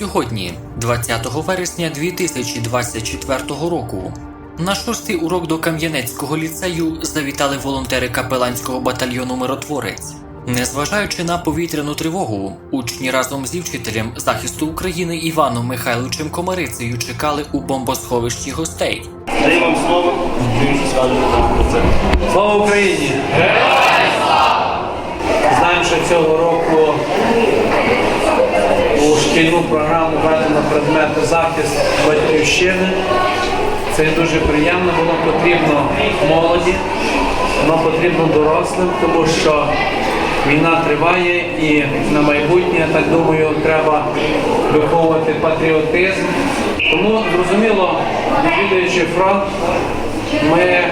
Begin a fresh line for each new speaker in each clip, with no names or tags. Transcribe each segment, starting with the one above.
Сьогодні, 20 вересня 2024 року, на шостий урок до Кам'янецького ліцею завітали волонтери капеланського батальйону Миротворець. Незважаючи на повітряну тривогу, учні разом зі вчителем захисту України Іваном Михайловичем Комарицею чекали у бомбосховищі гостей.
Даю вам слово, про це.
Слава Україні! Знаємо, що цього року шкільну програму введено предмети захист батьківщини. Це дуже приємно, воно потрібно молоді, воно потрібно дорослим, тому що війна триває і на майбутнє, так думаю, треба виховувати патріотизм. Тому, зрозуміло, відвідуючи фронт, ми е,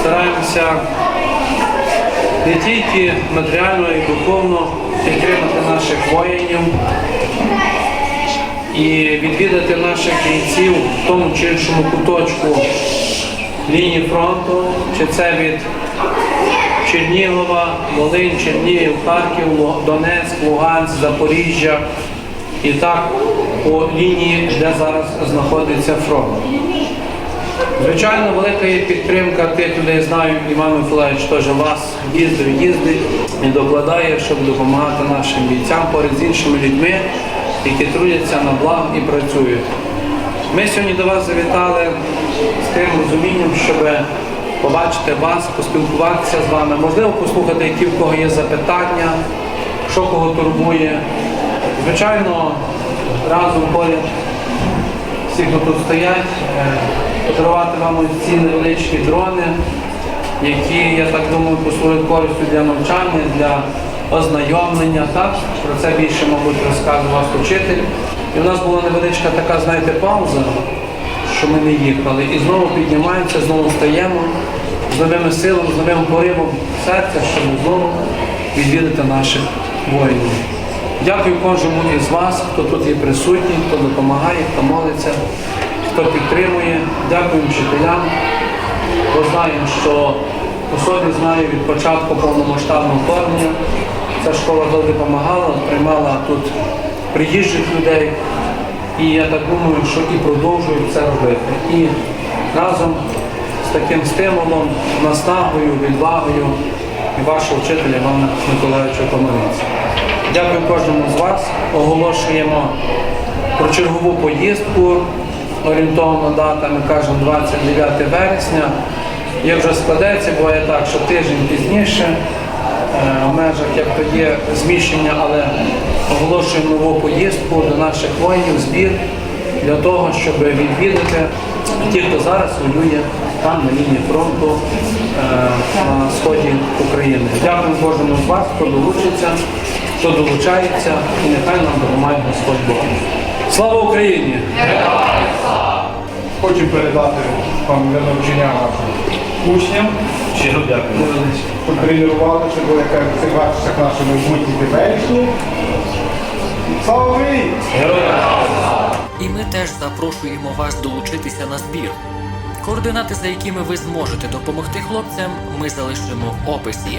стараємося не тільки матеріально і духовно підтримати наших воїнів і відвідати наших бійців в тому чи іншому куточку лінії фронту, чи це від Чернігова, Волинь, Чернігів, Харків, Донецьк, Луганськ, Запоріжжя і так по лінії, де зараз знаходиться фронт. Звичайно, велика є підтримка тих людей, знаю, Іван Миколаївич теж вас їздив, їздить і докладає, щоб допомагати нашим бійцям поряд з іншими людьми, які трудяться на благо і працюють. Ми сьогодні до вас завітали з тим розумінням, щоб побачити вас, поспілкуватися з вами, можливо, послухати, які в кого є запитання, що кого турбує. Звичайно, разом поряд всі, хто тут стоять, е, подарувати вам ці невеличкі дрони, які, я так думаю, послужать користю для навчання, для ознайомлення. Так? Про це більше, мабуть, розказував учитель. І в нас була невеличка така, знаєте, пауза, що ми не їхали. І знову піднімаємося, знову встаємо з новими силами, з новим поривом серця, щоб знову відвідати наших воїнів. Дякую кожному із вас, хто тут є присутній, хто допомагає, хто молиться, хто підтримує. Дякую вчителям. Бо знаємо, що по собі знаю від початку повномасштабного вторгнення. Ця школа завжди допомагала, приймала тут приїжджих людей. І я так думаю, що і продовжують це робити. І разом з таким стимулом, наснагою, відвагою і вашого вчителя Івана Миколаївича Комариці. Дякую кожному з вас. Оголошуємо про чергову поїздку. Орієнтовна дата, ми кажемо 29 вересня. Як вже складеться, буває так, що тиждень пізніше, е, в межах як то є зміщення, але оголошуємо нову поїздку до наших воїнів, збір для того, щоб відвідати ті, хто зараз воює там на лінії фронту е, на сході України. Дякую кожному з вас, хто долучиться, хто долучається, і нехай нам допомагає Господь Бог. Слава Україні!
Хочу передати вам для навчання нашим учням,
Щиро дякую.
щоб тренувалися, бо як кажуть, це бачиш, як наші. Слава Україні!
І ми теж запрошуємо вас долучитися на збір. Координати, за якими ви зможете допомогти хлопцям, ми залишимо в описі.